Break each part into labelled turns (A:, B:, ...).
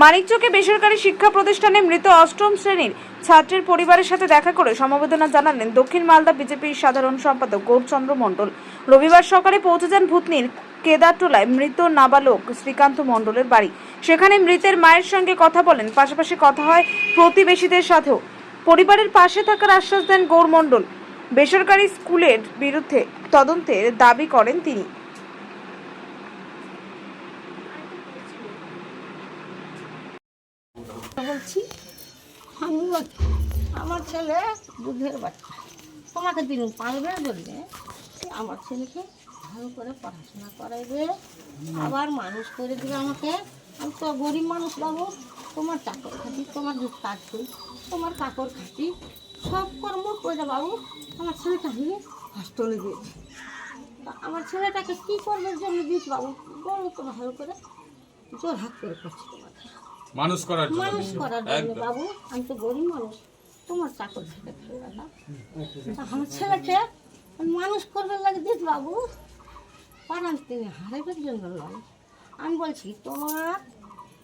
A: মানিকচকে বেসরকারি শিক্ষা প্রতিষ্ঠানে মৃত অষ্টম শ্রেণির ছাত্রের পরিবারের সাথে দেখা করে সমবেদনা জানালেন দক্ষিণ মালদা বিজেপির সাধারণ সম্পাদক গৌরচন্দ্র মণ্ডল। রবিবার সকালে পৌঁছে যান ভূতনির কেদারটোলায় মৃত নাবালক শ্রীকান্ত মণ্ডলের বাড়ি। সেখানে মৃতের মায়ের সঙ্গে কথা বলেন, পাশাপাশি কথা হয় প্রতিবেশীদের সাথেও। পরিবারের পাশে থাকার আশ্বাস দেন গৌর মণ্ডল বেসরকারি স্কুলের বিরুদ্ধে তদন্তের দাবি করেন তিনি।
B: বলছি আমি আমার ছেলে দুধের বাচ্চা। তোমাকে দিন পারবে বললে আমার ছেলেকে ভালো করে পড়াশোনা করাইবে, আবার মানুষ করে দিবে আমাকে। আমি তো গরিব মানুষ বাবু, তোমার চাকর খাটি, তোমার দুধ কাজ করি তোমার কাকর খাটি, সব কর্ম করে বাবু, আমার ছেলেটা হিরে হস্টলে দিয়েছে। আমার ছেলেটাকে কী করবে জন্য দিয়েছি বাবু? বলো তো ভালো করে, জোর হাত করে করছি তোমাকে।
C: মানুষ করার জন্য।
B: মানুষ করার জন্য বাবু আমি তো গরিব মানুষ। তোমার চাকর না তা আমার ছেলেকে আমি মানুষ করবে লাগে দিস বাবু। পারান তিনি হারাইবার জন্য নয় আমি বলছি তোমার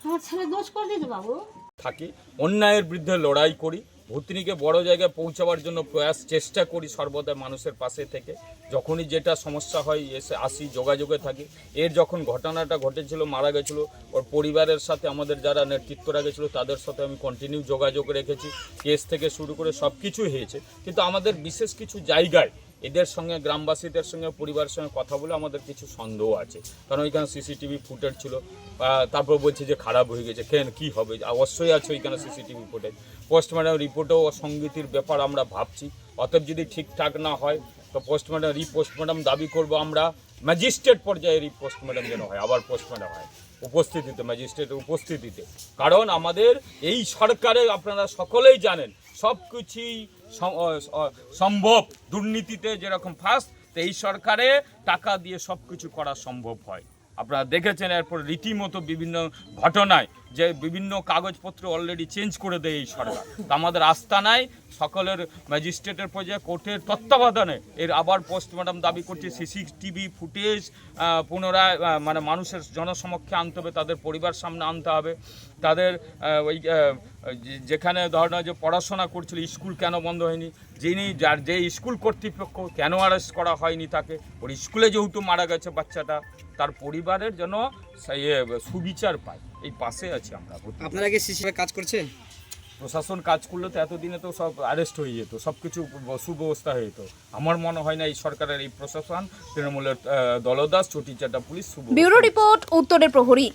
B: আমার ছেলে দোষ করে দিস বাবু।
C: থাকি। অন্যায়ের বিরুদ্ধে লড়াই করি। ভূতনিকে বড় জায়গায় পৌঁছাবার জন্য প্রয়াস, চেষ্টা করি সর্বদা মানুষের পাশে থেকে। যখনই যেটা সমস্যা হয়, এসে আসি, যোগাযোগে থাকি। এর যখন ঘটনাটা ঘটেছিল, মারা গেছিল, ওর পরিবারের সাথে আমাদের যারা নেতৃত্বরা গেছিল, তাদের সাথে আমি কন্টিনিউ যোগাযোগ রেখেছি। কেস থেকে শুরু করে সব কিছুই হয়েছে। কিন্তু আমাদের বিশেষ কিছু জায়গায় এদের সঙ্গে, গ্রামবাসীদের সঙ্গে, পরিবারের সঙ্গে কথা বলে আমাদের কিছু সন্দেহ আছে। কারণ ওইখানে সিসিটিভি ফুটেজ ছিল তারপর বলছে যে খারাপ হয়ে গেছে, কেন, কী হবে? অবশ্যই আছে ওইখানে সিসিটিভি ফুটেজ। পোস্টমর্টম রিপোর্টেও অসঙ্গতির ব্যাপার আমরা ভাবছি। অতএব যদি ঠিকঠাক না হয়, তো পোস্টমর্টম রিপোস্টমর্টম দাবি করব আমরা। ম্যাজিস্ট্রেট পর্যায়ে রিপোস্টমর্টম যেন হয়, আবার পোস্টমর্টম হয়, উপস্থিতিতে, ম্যাজিস্ট্রেটের উপস্থিতিতে। কারণ আমাদের এই সরকারে আপনারা সকলেই জানেন সব কিছুই সম্ভব। দুর্নীতিতে যেরকম ফার্স্ট তো এই সরকারে টাকা দিয়ে সব কিছু করা সম্ভব হয়। আপনারা দেখেছেন এরপর রীতিমতো বিভিন্ন ঘটনায় যে বিভিন্ন কাগজপত্র অলরেডি চেঞ্জ করে দেয় এই সরকার। তা আমাদের আস্থা নাই, সকলের ম্যাজিস্ট্রেটের পর্যায়ে কোর্টের তত্ত্বাবধানে এর আবার পোস্টমর্টম দাবি করছে সিসিটিভি ফুটেজ পুনরায় মানে মানুষের জনসমক্ষে আনতে হবে, তাদের পরিবার সামনে আনতে হবে। তাদের ওই যেখানে ধরো যে পড়াশোনা করছিল, স্কুল কেন বন্ধ হয়নি? যিনি, যার, যে স্কুল কর্তৃপক্ষ কেন অ্যারেস্ট করা হয়নি তাকে? ওর স্কুলে যেহেতু মারা গেছে বাচ্চাটা, তার পরিবারের যেন সুবিচার পায়। এই পাশে আছি আমরা।
D: আপনারা কি সিসিটিভি কাজ করছেন?
C: প্রশাসন কাজ করলে তো এতদিনে তো সব অ্যারেস্ট হয়ে যেত সব কিছু সুব্যবস্থা হয়ে যেত। আমার মনে হয় না এই সরকারের এই প্রশাসন তৃণমূলের দলদাস চটি চাটা পুলিশ
A: ব্যুরো রিপোর্ট উত্তরের প্রহরী।